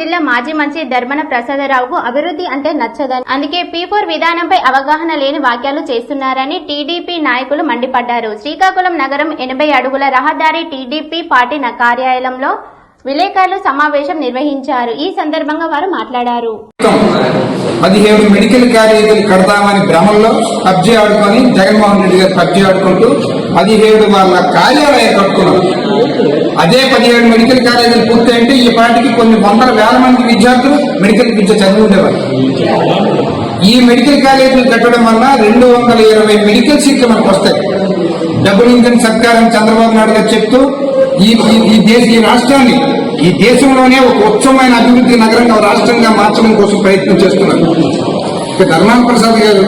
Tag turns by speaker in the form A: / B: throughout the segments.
A: జిల్లా మాజీ మంత్రి ధర్మన ప్రసాదరావుకు అభివృద్ధి అంటే నచ్చదని అందుకే పీ ఫోర్ విధానంపై అవగాహన లేని వ్యాఖ్యలు చేస్తున్నారని టీడీపీ నాయకులు మండిపడ్డారు. శ్రీకాకుళం నగరం ఎనభై అడుగుల రహదారి టీడీపీ పార్టీ న- కార్యాలయంలో విలేకరులు సమావేశం నిర్వహించారు. ఈ సందర్భంగా వారు మాట్లాడారు.
B: పదిహేడు మెడికల్ కాలేజీలు కడతామని భ్రమంలో పబ్జీ ఆడుకొని జగన్మోహన్ రెడ్డి గారు పబ్జీ ఆడుకుంటూ పదిహేడు వాళ్ళ కార్యాలయం కట్టుకున్నారు. అదే పదిహేడు మెడికల్ కాలేజీలు పూర్తయింటే ఈ పాటికి కొన్ని వందల వేల మంది విద్యార్థులు మెడికల్ విద్య చదివి ఈ మెడికల్ కాలేజీలు కట్టడం వల్ల రెండు వందల ఇరవై మెడికల్ సీట్లు మనకు వస్తాయి. డబ్బులు ఇంజన్ సర్కారం చంద్రబాబు నాయుడు గారు చెప్తూ ఈ ఈ- ఈ దేశ ఈ రాష్ట్రాన్ని ఈ దేశంలోనే ఒక ఉత్తమమైన అభివృద్ధి నగరంగా రాష్ట్రంగా మార్చడం కోసం ప్రయత్నం చేస్తున్నారు. ఇక ధర్మాన ప్రసాద్ గారు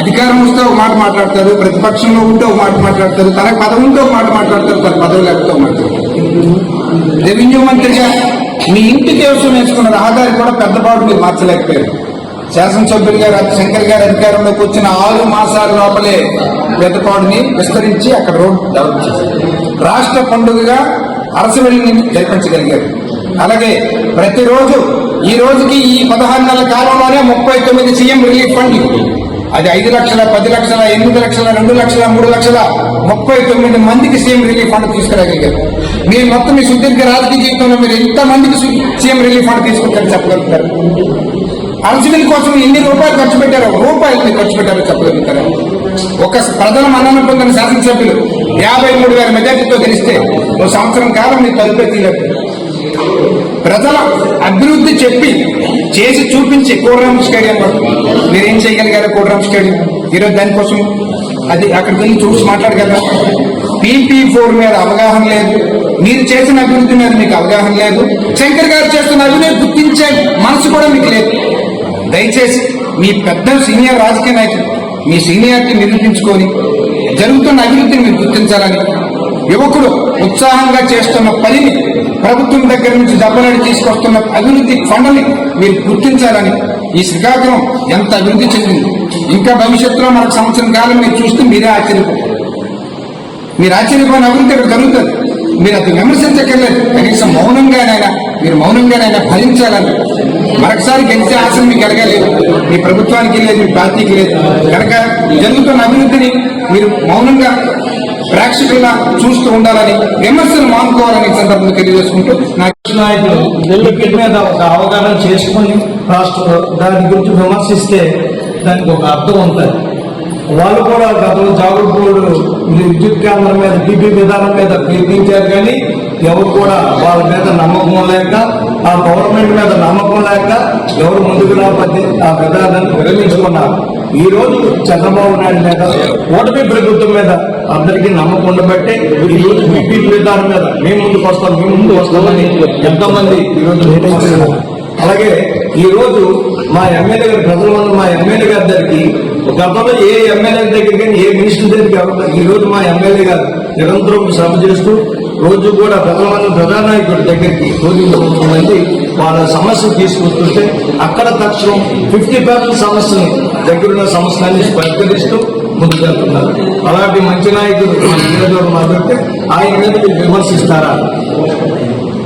B: అధికారం వస్తే ఒక మాట మాట్లాడతారు ప్రతిపక్షంలో ఉంటే ఒక మాట మాట్లాడతారు తనకు పదవి ఉంటే ఒక మాట మాట్లాడతారు తన పదవి లేకపోతే మాట్లాడతారు. రెవెన్యూ మంత్రిగా మీ ఇంటి దేవసం వేసుకున్న రహదారి కూడా పెద్దపాటు మీరు మార్చలేకపోయారు. శాసనసభ్యులు గారు శంకర్ గారు అధికారంలోకి వచ్చిన ఆరు మాసాల లోపలే పెద్దపాడుని విస్తరించి అక్కడ రోడ్ డెవలప్ చేశారు. రాష్ట్ర పండుగగా అరసవెల్లిని జరిపించగలిగారు అలాగే ప్రతిరోజు ఈ రోజుకి ఈ పదహారు నెలల కాలంలోనే ముప్పై తొమ్మిది సీఎం రిలీఫ్ ఫండ్ అది ఐదు లక్షల పది లక్షల ఎనిమిది లక్షల రెండు లక్షల మూడు లక్షల ముప్పై తొమ్మిది మందికి సీఎం రిలీఫ్ ఫండ్ తీసుకురాగలిగారు. మీరు మొత్తం మీ సుదీర్ఘ రాజకీయ జీవితంలో మీరు ఎంత మందికి సీఎం రిలీఫ్ ఫండ్ తీసుకుంటారని చెప్పగలుగుతారు. అలసిమిల్ కోసం ఎన్ని రూపాయలు ఖర్చు పెట్టారో రూపాయలు మీరు ఖర్చు పెట్టారో చెప్పగలుగుతారా? ఒక ప్రజల మన్నన పొందిన శాసనసభ్యులు యాభై మూడు వేల మెజార్టీతో గెలిస్తే ఒక సంవత్సరం కాలం మీరు తీరే ప్రజల అభివృద్ధి చెప్పి చేసి చూపించి కోడరాం స్టేడియం వరకు. మీరేం చేయగలిగారు కోడరాం స్టేడియం? ఈరోజు దానికోసం అది అక్కడికి వెళ్ళి చూసి మాట్లాడగలరా పీపీ ఫోర్ మీద అవగాహన లేదు. మీరు చేసిన అభివృద్ధి మీద మీకు అవగాహన లేదు. శంకర్ గారు చేస్తున్న అభివృద్ధి గుర్తించే మనసు కూడా మీకు లేదు. దయచేసి మీ పెద్ద సీనియర్ రాజకీయ నాయకులు మీ సీనియారిటీ నిరూపించుకొని జరుగుతున్న అభివృద్ధిని మీరు గుర్తించాలని యువకుడు ఉత్సాహంగా చేస్తున్న పనిని ప్రభుత్వం దగ్గర నుంచి దెబ్బలాడి తీసుకొస్తున్న అభివృద్ధి ఫండ్ని మీరు గుర్తించాలని ఈ శ్రీకాకుళం ఎంత అభివృద్ధి చెందింది. ఇంకా భవిష్యత్తులో మనకు సంవత్సరం కాలం మీరు చూస్తే మీరే ఆశ్చర్యపోతారు. మీరు ఆశ్చర్యపోయిన అభివృద్ధి ఇక్కడ జరుగుతుంది. మీరు అది విమర్శించక్కర్లేదు. కనీసం మౌనంగానైనా మీరు మౌనంగానైనా భరించాలని మరొకసారి గెలిచే ఆశ మీకు కలగలేదు మీ ప్రభుత్వానికి లేదు మీ పార్టీకి లేదు. కనుక జరుగుతున్న అభివృద్ధిని మీరు మౌనంగా ప్రేక్షకుల చూస్తూ ఉండాలని విమర్శలు మానుకోవాలని ఈ సందర్భంగా తెలియజేసుకుంటూ నాకు
C: నాయకులు క్రికెట్ మీద ఒక అవగాహన చేసుకొని రాష్ట్రంలో దాని గురించి విమర్శిస్తే దానికి ఒక అర్థం ఉంటుంది. వాళ్ళు కూడా గతంలో జాగ్రత్త విద్యుత్ కేంద్రం మీద టీపీ విధానం మీద ప్రయత్నించారు కానీ ఎవరు కూడా వాళ్ళ మీద నమ్మకం లేక ఆ గవర్నమెంట్ మీద నమ్మకం లేక ఎవరు ముందుకు రాబట్టి ఆ విధానాన్ని విరమించుకున్నారు. ఈ రోజు చంద్రబాబు నాయుడు మీద ఓటమి ప్రభుత్వం మీద అందరికీ నమ్మకం ఉండబట్టి ఈ రోజు టీపీ విధానం మీద మేము ముందుకు వస్తాం మేము ముందుకు వస్తామని ఎంతో మంది ఈ రోజు అలాగే ఈ రోజు మా ఎమ్మెల్యే గారు ప్రజల వల్ల మా ఎమ్మెల్యే గారి దగ్గరికి గతంలో ఏ ఎమ్మెల్యే దగ్గరికి ఏ మినిస్టర్ దగ్గరికి ఈ రోజు మా ఎమ్మెల్యే గారు నిరంతరం శ్రమ చేస్తూ రోజు కూడా ప్రధాన ప్రధానాయకుడి దగ్గరికి రోజు మంది వాళ్ళ సమస్యలు తీసుకొస్తుంటే అక్కడ తక్షణం ఫిఫ్టీ పర్సెంట్ సమస్యని దగ్గరున్న సమస్యలన్నీ పరిష్కరిస్తూ ముందుకు వెళ్తున్నారు. అలాంటి మంచి నాయకుడు మన నియోజకవర్గం మాట్లాడితే ఆయన మీద మీరు విమర్శిస్తారా?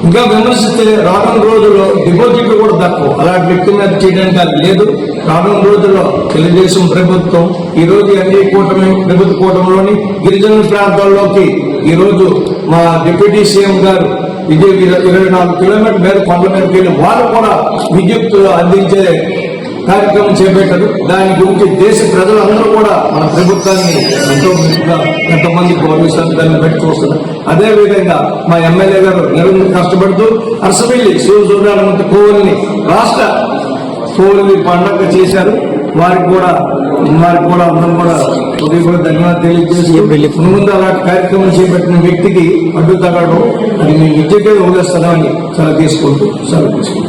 C: ఇంకా విమర్శిస్తే రానున్న రోజుల్లో డిపాజిట్లు కూడా తక్కువ. అలాంటి వ్యక్తి మీద చేయడానికి అది లేదు. రానున్న రోజుల్లో తెలుగుదేశం ప్రభుత్వం ఈ రోజు కూటమి ప్రభుత్వ కూటమిలోని గిరిజన ప్రాంతాల్లోకి ఈ రోజు మా డిప్యూటీ సీఎం గారు విద్యుత్ ఇరవై నాలుగు కిలోమీటర్ మీద కొండ మీదకి వెళ్ళి వాళ్ళు కూడా విద్యుత్ అందించే కార్యక్రమం చేపట్టారు. దాని గురించి దేశ ప్రజలందరూ కూడా మన ప్రభుత్వాన్ని ఎంతో మందిగా గౌరవిస్తారు దాన్ని బట్టి చూస్తున్నారు. అదే విధంగా మా ఎమ్మెల్యే గారు నిరంతరం కష్టపడుతూ అరసవెల్లి శివ సూర్యాలంత కోవల్ని రాష్ట్ర కోవల్ని పండగ చేశారు. వారికి కూడా వారికి కూడా అందరం కూడా ఉదయం కూడా ధన్యవాదాలు తెలియజేసి ముందు అలాంటి కార్యక్రమం చేపట్టిన వ్యక్తికి అడ్డు తగడం అది మీ విద్యకే వదిలేస్తున్నామని చాలా తీసుకుంటూ సెలవు తీసుకుంటాం.